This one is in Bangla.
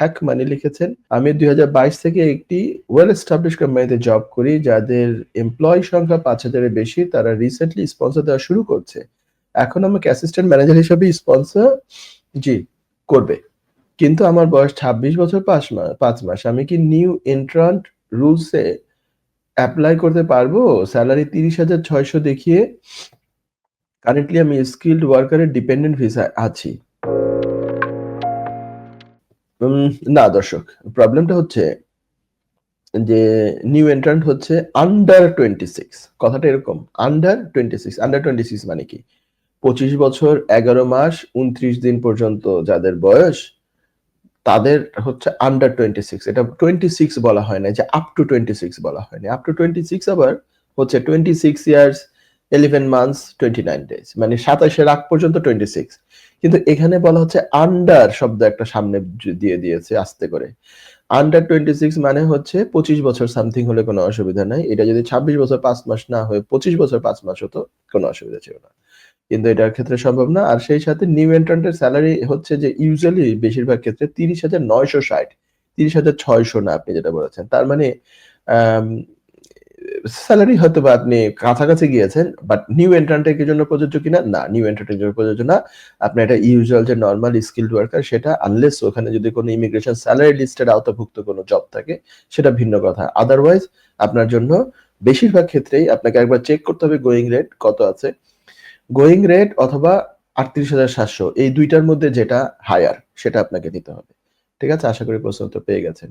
হ্যাক মানি লিখেছেন। আমি দু হাজার বাইশ থেকে একটি ওয়েল এস্টাবলিশ কোম্পানিতে জব করি, যাদের এমপ্লয়ি সংখ্যা পাঁচ হাজারের বেশি, তারা রিসেন্টলি স্পন্সর দেওয়া শুরু করছে। এখন আমাকে অ্যাসিস্ট্যান্ট ম্যানেজার হিসেবে স্পন্সর জি, করবে। কিন্তু আমার বয়স ছাব্বিশ বছর পাঁচ মাস পাঁচ মাস। আমি কি নিউ এন্ট্রান্ট রুলসে অ্যাপ্লাই করতে পারব? স্যালারি তিরিশ হাজার ছয়শো দেখিয়ে কারেন্টলি আমি স্কিল্ড ওয়ার্কারের ডিপেন্ডেন্ট ভিসা আছি। না দর্শক প্রবলেমটা হচ্ছে যে নিউ এন্ট্রান্ট হচ্ছে আন্ডার টোয়েন্টি সিক্স কথাটা এরকম under twenty six under twenty six মানে কি? পঁচিশ বছর, এগারো মাস, উনত্রিশ দিন পর্যন্ত যাদের বয়স, তাদের হচ্ছে আন্ডার টোয়েন্টি সিক্স এটা টোয়েন্টি সিক্স বলা হয় না যে আপ টু টোয়েন্টি সিক্স বলা হয়নি। আপ টু টোয়েন্টি সিক্স আবার হচ্ছে twenty six years eleven months twenty nine days মানে সাতাশের আগ পর্যন্ত টোয়েন্টি সিক্স কিন্তু এখানে বলা হচ্ছে আন্ডার শব্দ একটা সামনে দিয়ে দিয়েছে আস্তে করে। আন্ডার টোয়েন্টি সিক্স মানে হচ্ছে পঁচিশ বছর সামথিং হলে কোনো অসুবিধা নাই। এটা যদি ছাব্বিশ বছর পাঁচ মাস না হয়ে পঁচিশ বছর পাঁচ মাস হতো, কোনো অসুবিধা ছিল না। কিন্তু এটার ক্ষেত্রে সম্ভব না। আর সেই সাথে নিউ এন্ট্রান্টের স্যালারি হচ্ছে যে ইউজুয়ালি বেশিরভাগ ক্ষেত্রে তিরিশ হাজার নয়শো ষাট, তিরিশ হাজার ছয়শো না আপনি যেটা বলেছেন। তার মানে স্যালারি হয়তো বা আপনি কাছাকাছি গিয়েছেন বাট নিউ এন্ট্রান্টের জন্য প্রযোজ্য কিনা? না নিউ এন্ট্রান্টের জন্য প্রযোজ্য না। আপনি এটা ইউজুয়াল যে নর্মাল স্কিল্ড ওয়ার্কার সেটা আনলেস ওখানে যদি কোনো ইমিগ্রেশন স্যালারি লিস্টের আওতাভুক্ত কোনো জব থাকে, সেটা ভিন্ন কথা। আদারওয়াইজ আপনার জন্য বেশিরভাগ ক্ষেত্রেই আপনাকে একবার চেক করতে হবে গোয়িং রেট কত আছে। গোয়িং রেট অথবা আটত্রিশ হাজার সাতশো, এই দুইটার মধ্যে যেটা হায়ার সেটা আপনাকে নিতে হবে। ঠিক আছে? আশা করি প্রশ্ন উত্তর পেয়ে গেছেন।